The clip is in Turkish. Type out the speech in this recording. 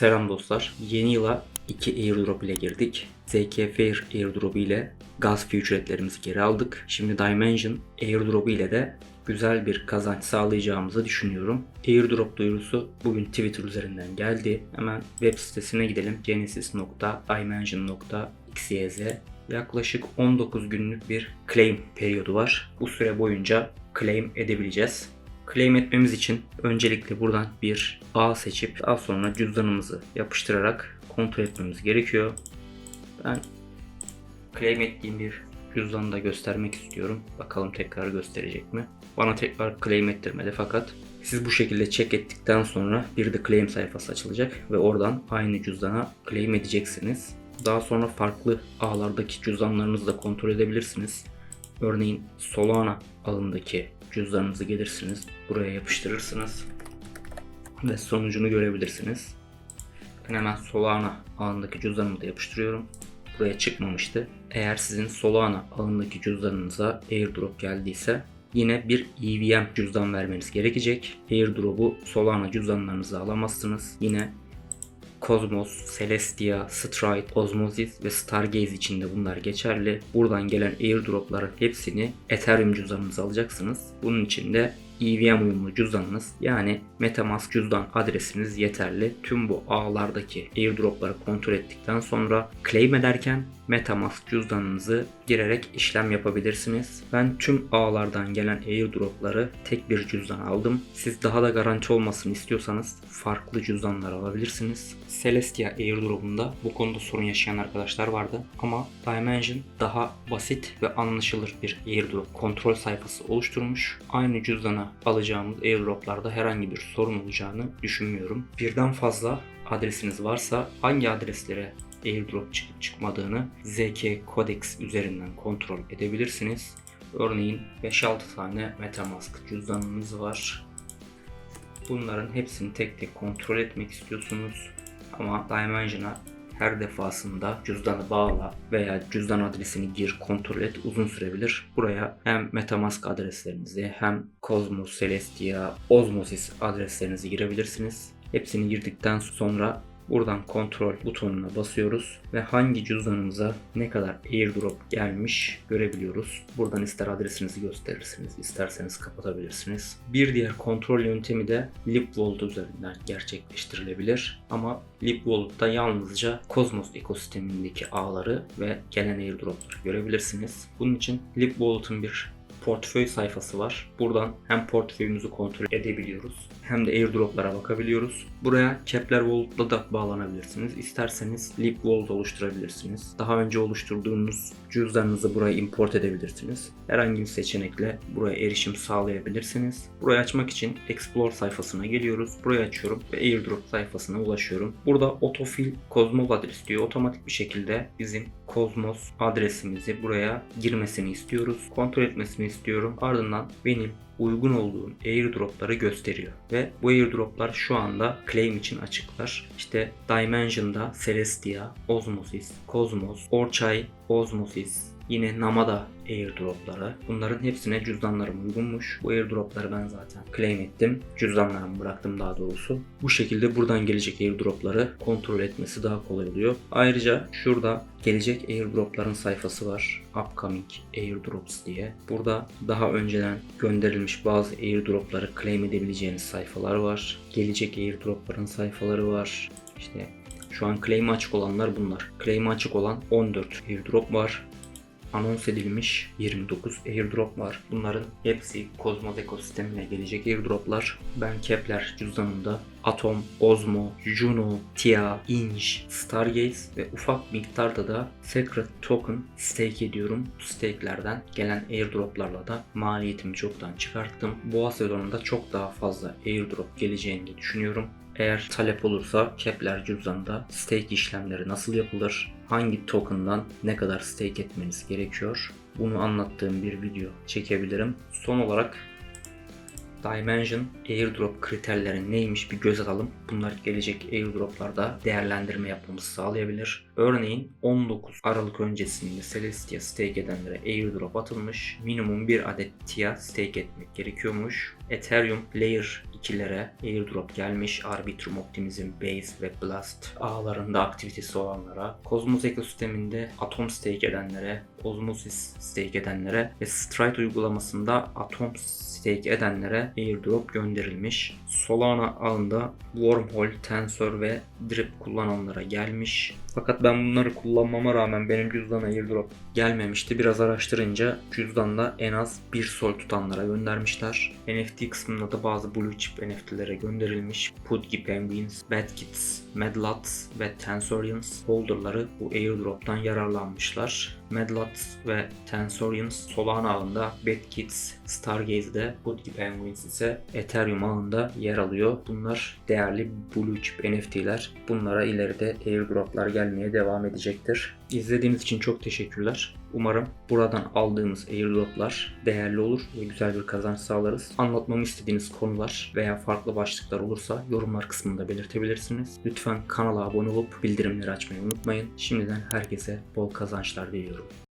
Selam dostlar. Yeni yıla 2 airdrop ile girdik. ZK Fair airdrop ile gaz fee ücretlerimizi geri aldık. Şimdi Dimension airdrop ile de güzel bir kazanç sağlayacağımızı düşünüyorum. Airdrop duyurusu bugün Twitter üzerinden geldi. Hemen web sitesine gidelim. genesis.dimension.xyz Yaklaşık 19 günlük bir claim periyodu var. Bu süre boyunca claim edebileceğiz. Claim etmemiz için öncelikle buradan bir ağ seçip daha sonra cüzdanımızı yapıştırarak kontrol etmemiz gerekiyor. Ben claim ettiğim bir cüzdanı da göstermek istiyorum. Bakalım tekrar gösterecek mi? Bana tekrar claim ettirmedi fakat siz bu şekilde check ettikten sonra bir de claim sayfası açılacak ve oradan aynı cüzdana claim edeceksiniz. Daha sonra farklı ağlardaki cüzdanlarınızı da kontrol edebilirsiniz. Örneğin Solana ağındaki cüzdanınızı gelirsiniz. Buraya yapıştırırsınız. Ve sonucunu görebilirsiniz. Ben hemen Solana ağındaki cüzdanımı da yapıştırıyorum. Buraya çıkmamıştı. Eğer sizin Solana ağındaki cüzdanınıza airdrop geldiyse yine bir EVM cüzdan vermeniz gerekecek. Airdrop'u Solana cüzdanlarınıza alamazsınız. Yine Cosmos, Celestia, Stride, Osmosis ve Stargaze için de bunlar geçerli. Buradan gelen airdropların hepsini Ethereum cüzdanınıza alacaksınız. Bunun için de EVM uyumlu cüzdanınız yani Metamask cüzdan adresiniz yeterli. Tüm bu ağlardaki airdropları kontrol ettikten sonra claim ederken Metamask cüzdanınızı girerek işlem yapabilirsiniz. Ben tüm ağlardan gelen airdropları tek bir cüzdan aldım. Siz daha da garanti olmasını istiyorsanız farklı cüzdanlar alabilirsiniz. Celestia airdrop'unda bu konuda sorun yaşayan arkadaşlar vardı ama Dimension daha basit ve anlaşılır bir airdrop kontrol sayfası oluşturmuş. Aynı cüzdana alacağımız airdroplarda herhangi bir sorun olacağını düşünmüyorum. Birden fazla adresiniz varsa hangi adreslere airdrop çıkıp çıkmadığını ZK Codex üzerinden kontrol edebilirsiniz. Örneğin 5-6 tane Metamask cüzdanınız var. Bunların hepsini tek tek kontrol etmek istiyorsunuz. Ama Dimension'a her defasında cüzdanı bağla veya cüzdan adresini gir kontrol et uzun sürebilir. Buraya hem Metamask adreslerinizi hem Cosmos, Celestia, Osmosis adreslerinizi girebilirsiniz. Hepsini girdikten sonra Buradan kontrol butonuna basıyoruz ve hangi cüzdanımıza ne kadar airdrop gelmiş görebiliyoruz. Buradan ister adresinizi gösterirsiniz, isterseniz kapatabilirsiniz. Bir diğer kontrol yöntemi de LipWallet üzerinden gerçekleştirilebilir. Ama LipWallet'ta yalnızca Cosmos ekosistemindeki ağları ve gelen airdropları görebilirsiniz. Bunun için LipWallet'ın bir portföy sayfası var. Buradan hem portföyümüzü kontrol edebiliyoruz hem de airdroplara bakabiliyoruz. Buraya Kepler Wallet'la da bağlanabilirsiniz. İsterseniz Leap Wallet oluşturabilirsiniz. Daha önce oluşturduğunuz cüzdanınızı buraya import edebilirsiniz. Herhangi bir seçenekle buraya erişim sağlayabilirsiniz. Burayı açmak için Explore sayfasına geliyoruz. Burayı açıyorum ve airdrop sayfasına ulaşıyorum. Burada autofill Cosmos adres diyor. Otomatik bir şekilde bizim Cosmos adresimizi buraya girmesini istiyoruz. Kontrol etmesini istiyorum. Ardından benim uygun olduğum airdropları gösteriyor. Ve bu airdroplar şu anda claim için açıklar. İşte Dimension'da Celestia, Osmosis, Cosmos, Orchai, Osmosis, Yine Namada airdropları. Bunların hepsine cüzdanlarım uygunmuş. Bu airdropları ben zaten claim ettim. Cüzdanlarımı bıraktım daha doğrusu. Bu şekilde buradan gelecek airdropları kontrol etmesi daha kolay oluyor. Ayrıca şurada gelecek airdropların sayfası var. Upcoming airdrops diye. Burada daha önceden gönderilmiş bazı airdropları claim edebileceğiniz sayfalar var. Gelecek airdropların sayfaları var. İşte şu an claim açık olanlar bunlar. Claim açık olan 14 airdrop var anons edilmiş 29 airdrop var. Bunların hepsi Cosmos ekosistemine gelecek airdroplar. Ben Kepler cüzdanımda Atom, Osmo, Juno, Tia, Inch, Stargaze ve ufak miktarda da Secret Token stake ediyorum. Bu stake'lerden gelen airdroplarla da maliyetimi çoktan çıkarttım. Boğa sezonunda çok daha fazla airdrop geleceğini de düşünüyorum. Eğer talep olursa Kepler cüzdanında stake işlemleri nasıl yapılır, hangi token'dan ne kadar stake etmeniz gerekiyor bunu anlattığım bir video çekebilirim. Son olarak Dimension airdrop kriterleri neymiş bir göz atalım. Bunlar gelecek airdroplarda değerlendirme yapmamızı sağlayabilir. Örneğin 19 Aralık öncesinde Celestia stake edenlere airdrop atılmış. Minimum bir adet TIA stake etmek gerekiyormuş. Ethereum Layer 2'lere airdrop gelmiş. Arbitrum, Optimism, Base ve Blast ağlarında aktivitesi olanlara, Cosmos ekosisteminde Atom stake edenlere, Osmosis stake edenlere ve Stride uygulamasında Atom stake edenlere airdrop gönderilmiş. Solana ağında Wormhole, Tensor ve Drip kullananlara gelmiş. Fakat ben bunları kullanmama rağmen benim cüzdana airdrop gelmemişti. Biraz araştırınca cüzdanda en az bir sol tutanlara göndermişler. NFT kısmında da bazı blue chip NFT'lere gönderilmiş. Pudgy Penguins, Bad Kids, Medlots ve Tensorians holderları bu airdrop'tan yararlanmışlar. Medlots ve Tensorians Solana ağında, Bad Kids Stargaze'de, Pudgy Penguins ise Ethereum ağında yer alıyor. Bunlar değerli blue chip NFT'ler. Bunlara ileride airdroplar gelmeye devam edecektir. İzlediğiniz için çok teşekkürler. Umarım buradan aldığımız airdroplar değerli olur ve güzel bir kazanç sağlarız. Anlatmamı istediğiniz konular veya farklı başlıklar olursa yorumlar kısmında belirtebilirsiniz. Lütfen kanala abone olup bildirimleri açmayı unutmayın. Şimdiden herkese bol kazançlar diliyorum. ど